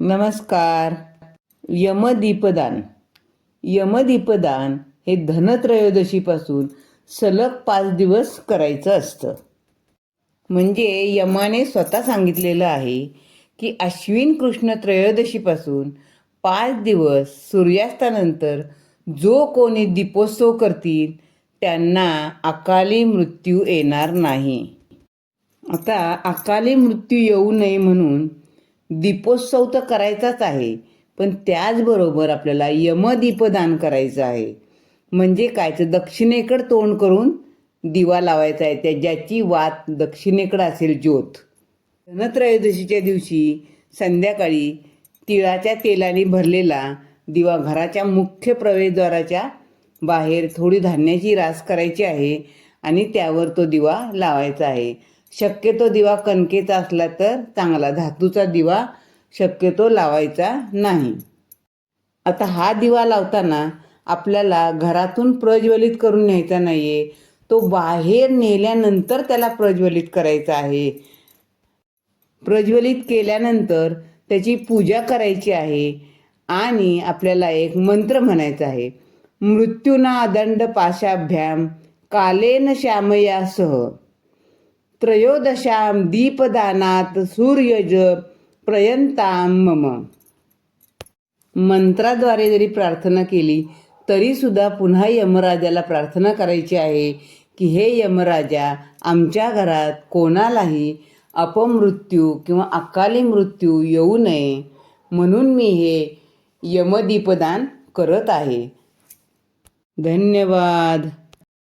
नमस्कार. यमदीपदान. यमदीपदान हे धनत्रयोदशीपासून सलग पाच दिवस करायचं असतं. म्हणजे यमाने स्वतः सांगितलेलं आहे की अश्विन कृष्ण त्रयोदशीपासून पाच दिवस सूर्यास्तानंतर जो कोणी दीपोत्सव करतील त्यांना अकाली मृत्यू येणार नाही. आता अकाली मृत्यू येऊ नये म्हणून दीपोत्सव तर करायचाच आहे पण त्याचबरोबर आपल्याला यमदीपदान करायचं आहे. म्हणजे काय? तर दक्षिणेकडं तोंड करून दिवा लावायचा आहे त्या ज्याची वात दक्षिणेकडं असेल ज्योत. धनत्रयोदशीच्या दिवशी संध्याकाळी तिळाच्या तेलाने भरलेला दिवा घराच्या मुख्य प्रवेशद्वाराच्या बाहेर थोडी धान्याची रास करायची आहे आणि त्यावर तो दिवा लावायचा आहे. शक्यतो दिवा कणकेचा असला तर चांगला. धातूचा दिवा शक्यतो लावायचा नाही. आता हा दिवा लावताना आपल्याला घरातून प्रज्वलित करून न्यायचा नाही आहे तो बाहेर नेल्यानंतर त्याला प्रज्वलित करायचा आहे. प्रज्वलित केल्यानंतर त्याची पूजा करायची आहे आणि आपल्याला एक मंत्र म्हणायचा आहे. मृत्यूना आदंड पाशाभ्याम कालेन श्यामयासह. त्रयोदशाम दीपदानात सूर्यज प्रयंताम मम। मंत्राद्वारे जरी प्रार्थना केली तरी सुद्धा पुन्हा यमराजाला प्रार्थना करायची आहे की हे यमराजा आमच्या घरात कोणालाही अपमृत्यू किंवा अकाली मृत्यू येऊ नये म्हणून मी हे यमदीपदान करत आहे. धन्यवाद.